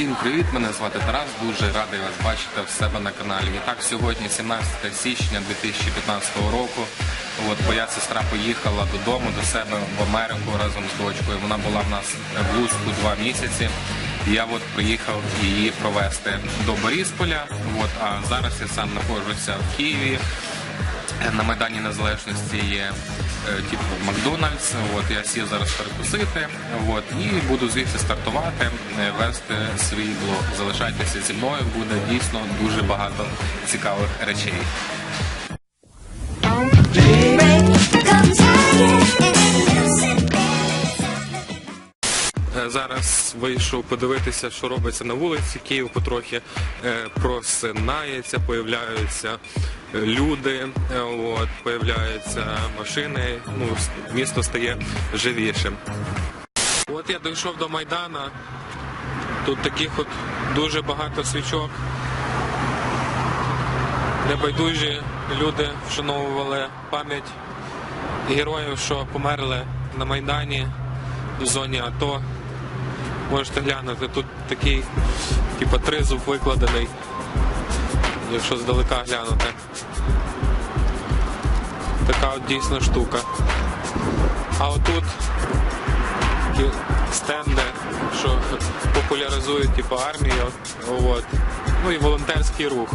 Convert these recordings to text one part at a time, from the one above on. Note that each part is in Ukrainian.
Всім привіт! Мене звати Тарас. Дуже радий вас бачити в себе на каналі. І так, сьогодні 17 січня 2015 року. От моя сестра поїхала додому до себе в Америку разом з дочкою. Вона була в нас в Луцьку два місяці. Я от приїхав її провести до Борисполя. От, а зараз я сам знаходжуся в Києві. На Майдані Незалежності є е, типу Макдональдс. От я сів зараз перекусити. От і буду звідси стартувати, е, вести свій блог. Залишайтеся зі мною, буде дійсно дуже багато цікавих речей. Зараз вийшов подивитися, що робиться на вулиці. Київ потрохи е, просинається, появляються люди, от, появляються машини. Ну, місто стає живішим. От я дійшов до Майдана. Тут таких от дуже багато свічок. Небайдужі люди вшановували пам'ять героїв, що померли на Майдані в зоні АТО. Можете глянути, тут такий типу тризуб викладений, якщо здалека глянути. Така от дійсна штука. А отут стенди, що популяризують типу, армію. От. Ну і волонтерський рух.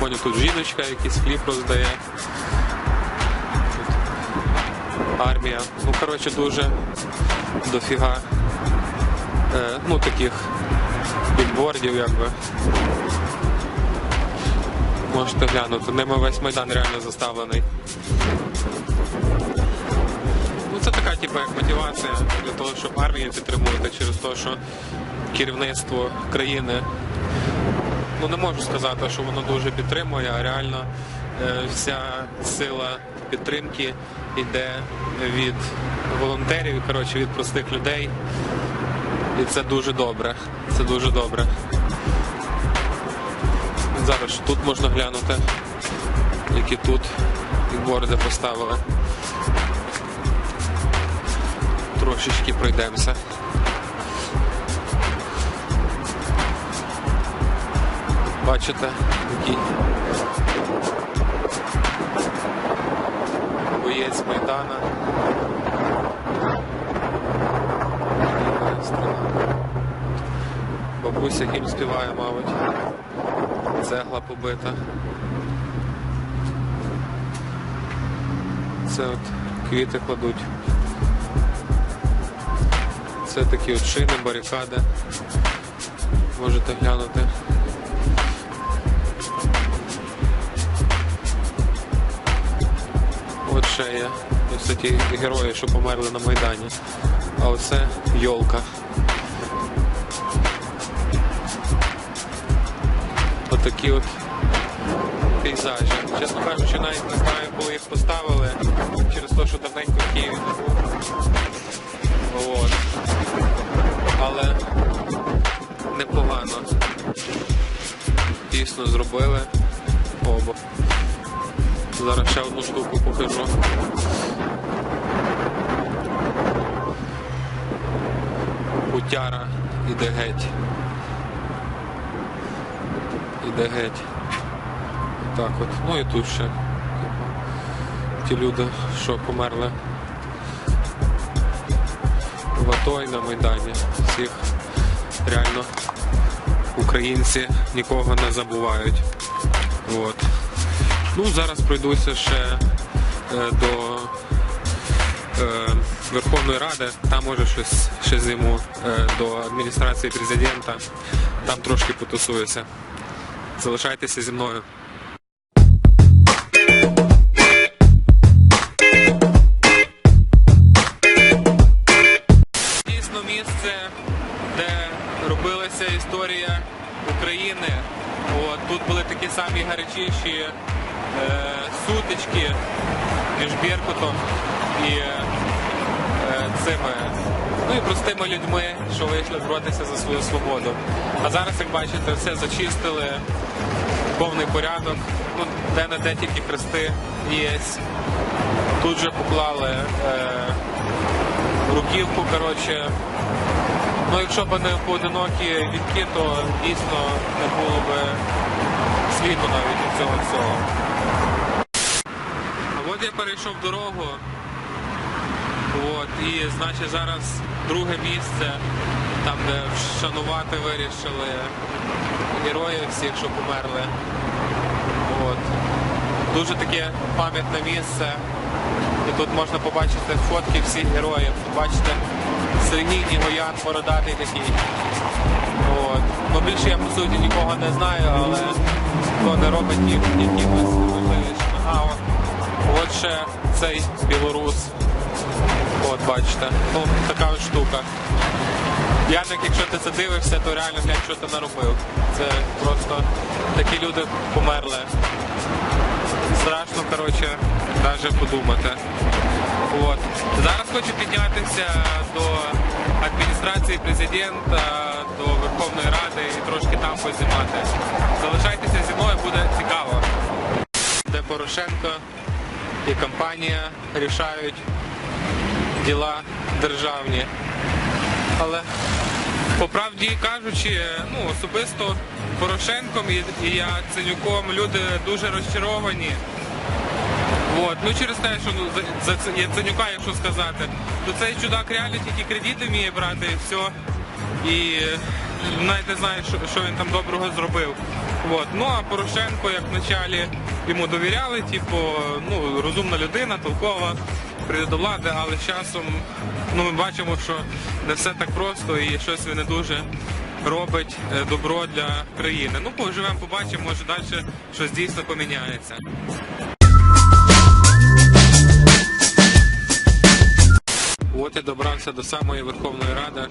Понял, тут жіночка якийсь хліб роздає. Тут армія. Ну, коротше, дуже дофіга е, ну, таких бікбордів, якби. Можете глянути. Ними весь майдан реально заставлений. Ну, це така, типу, як мотивація для того, щоб армію підтримувати через те, що керівництво країни ну не можу сказати, що воно дуже підтримує, а реально е, вся сила підтримки йде від волонтерів, коротше, від простих людей. І це дуже добре. Це дуже добре. Зараз тут можна глянути, які тут борди поставили. Трошечки пройдемося. Бачите, який боєць Майдана. Бабуся гімн співає, мабуть. Цегла побита. Це от квіти кладуть. Це такі от шини, барикади. Можете глянути. От ще є. Ось ті герої, що померли на Майдані. А оце йолка. Отакі от пейзажі. Чесно кажучи, навіть не знаю, коли їх поставили, через те, що давненько в Києві не був. От. Але непогано. Дійсно зробили. Оба. Зараз ще одну штуку покажу. Утяра іде геть. Іде геть. Так от. Ну і тут ще. типу, Ті люди, що померли в АТО і на Майдані. Всіх реально українці нікого не забувають. От. Ну, зараз пройдуся ще е, до е, Верховної Ради, там може щось ще зиму е, до адміністрації президента, там трошки потусуюся. Залишайтеся зі мною. Дійсно місце, де робилася історія України. От, тут були такі самі гарячіші е, сутички між Беркутом і е, цими ну і простими людьми, що вийшли боротися за свою свободу. А зараз, як бачите, все зачистили, повний порядок. Ну, де не де тільки хрести є. Тут же поклали е, руківку, коротше, Ну, якщо б не поодинокі вінки, то дійсно не було б світу навіть від цього всього. А от я перейшов дорогу. От, і значить зараз друге місце, там де вшанувати вирішили героїв всіх, що померли. От. Дуже таке пам'ятне місце. І тут можна побачити фотки всіх героїв. Бачите, Синій Гоян, бородатий такий. От. Ну, більше я по суті нікого не знаю, але то не робить їх якимось важливішими. А от, от ще цей білорус. От бачите. Ну, така от штука. Яник, якщо ти це дивишся, то реально глянь, що ти наробив. Це просто такі люди померли. Страшно, коротше, навіть подумати. От. Зараз хочу піднятися до адміністрації президента, до Верховної Ради і трошки там познімати. Залишайтеся зі мною, буде цікаво. Де Порошенко і компанія рішають діла державні. Але по правді кажучи, ну особисто Порошенком і, і Яценюком люди дуже розчаровані. От. Ну через те, що ну, за, за Це- Яценюка, якщо сказати, то цей чудак реально тільки кредити вміє брати і все. І навіть не знаю, що, що він там доброго зробив. От. Ну а Порошенко, як вначалі йому довіряли, типу, ну, розумна людина, толкова, прийде до влади, але з часом ну, ми бачимо, що не все так просто і щось він не дуже робить е, добро для країни. Ну, поживемо, побачимо, може далі щось дійсно поміняється. От я добрався до самої Верховної Ради.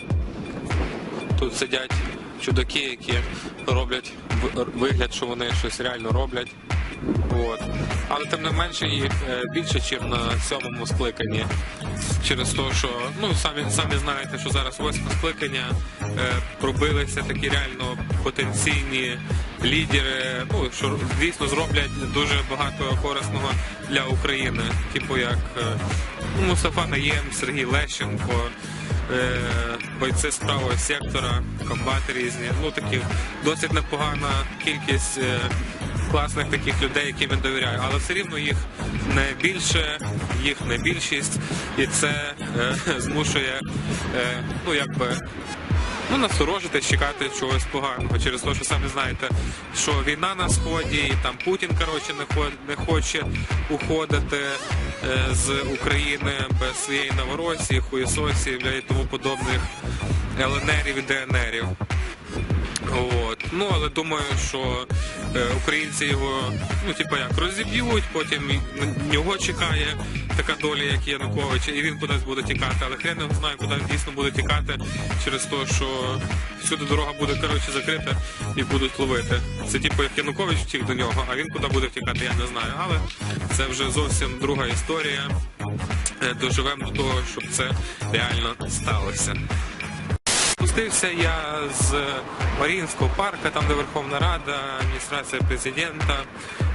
Тут сидять чудаки, які роблять вигляд, що вони щось реально роблять. От. Але тим не менше їх е, більше, ніж на сьомому скликанні. Через те, що ну самі самі знаєте, що зараз восьме скликання е, пробилися такі реально потенційні лідери, ну що звісно зроблять дуже багато корисного для України, типу як е, Мустафа Наєм, Сергій Лещенко. е, Бойці з правого сектора, комбати різні. Ну таких досить непогана кількість е, класних таких людей, яким я довіряю. Але все рівно їх не більше, їх не більшість, і це е, змушує е, ну якби ну, насторожитись, чекати чогось поганого через те, що самі знаєте, що війна на сході, і там Путін коротше не хо- не хоче уходити е, з України без своєї Новоросії, хуєсосів і тому подобних ЛНРів і ДНРів. От. Ну, але думаю, що е, українці його, ну, типу як, розіб'ють, потім нього чекає така доля, як Януковича, і він кудись буде тікати. Але хрен не знаю, куди він дійсно буде тікати через те, що всюди дорога буде коротше, закрита і будуть ловити. Це типу як Янукович втік до нього, а він куди буде втікати, я не знаю. Але це вже зовсім друга історія. Е, Доживемо до того, щоб це реально сталося. Спустився я з Маріїнського парку, там де Верховна Рада, адміністрація президента.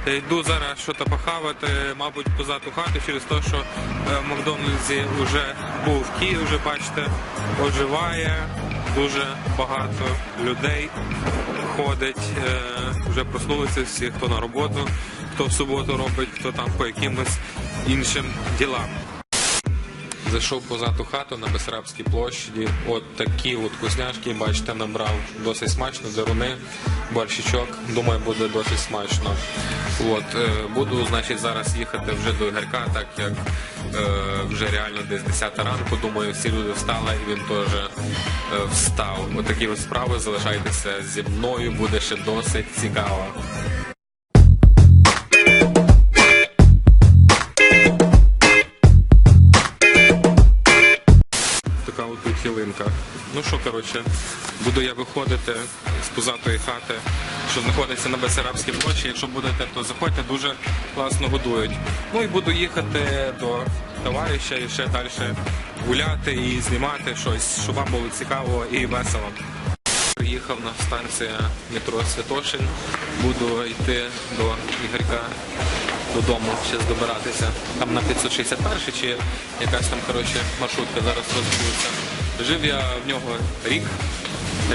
Йду зараз щось похавати, мабуть, позаду хати через те, що е, в Макдональдсі вже був Київ, вже бачите, оживає. Дуже багато людей ходить, е, вже проснулися всі, хто на роботу, хто в суботу робить, хто там по якимось іншим ділам. Зайшов позаду хату на Бесарабській площаді. От такі от вкусняшки, бачите, набрав досить смачно, деруни, борщичок. Думаю, буде досить смачно. От, е, буду, значить, зараз їхати вже до Ігорка, так як е, вже реально десь 10 ранку. Думаю, всі люди встали і він теж е, встав. От от справи залишайтеся зі мною, буде ще досить цікаво. От. Ну що, коротше, буду я виходити з позатої хати, що знаходиться на Бесарабській площі. Якщо будете, то заходьте, дуже класно годують. Ну і буду їхати до товариша і ще далі гуляти і знімати щось, щоб вам було цікаво і весело. Приїхав на станцію метро Святошин. Буду йти до Ігорька додому зараз добиратися. Там на 561 чи якась там коротше маршрутка зараз розбудеться. Жив я в нього рік,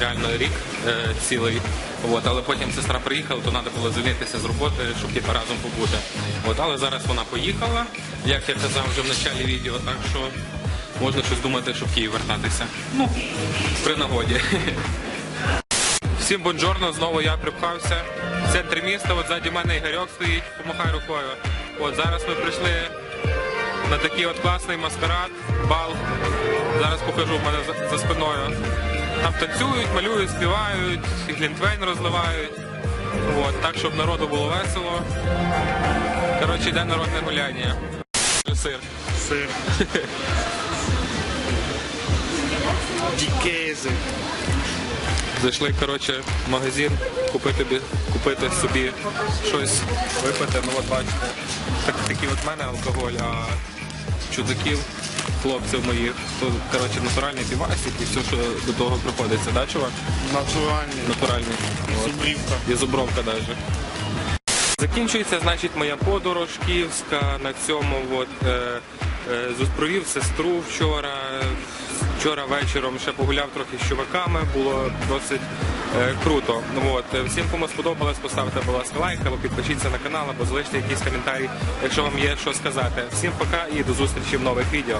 реально рік е, цілий. От, але потім сестра приїхала, то треба було звільнитися з роботи, щоб типу, разом побути. От, але зараз вона поїхала, як я казав вже в началі відео, так що можна щось думати, щоб в Київ вертатися. Ну, при нагоді. Всім бонжорно, знову я припхався в центрі міста. От ззаді мене Ігорьок стоїть, помахай рукою. От зараз ми прийшли на такий от класний маскарад, бал. Зараз покажу в мене за, за спиною. Там танцюють, малюють, співають, глінтвейн розливають. От, так, щоб народу було весело. Коротше, йде народне гуляння. Сир. Сир. Дікези. Зайшли, коротше, в магазин, купити, купити собі щось випити. Ну от бачите, так, такий от в мене алкоголь, а чудаків, хлопців моїх, то коротше натуральний півасик і все, що до того приходиться, да, чувак? Натуральний. Натуральний. От. Зубрівка. І зубровка навіть. Закінчується, значить, моя подорож київська на цьому. От, е, е, провів сестру вчора. Вчора вечором ще погуляв трохи з чуваками, було досить круто. Ну, От. е, Всім, кому сподобалось, поставте, будь ласка, лайк, або підпишіться на канал, або залиште якийсь коментарі, якщо вам є що сказати. Всім пока і до зустрічі в нових відео.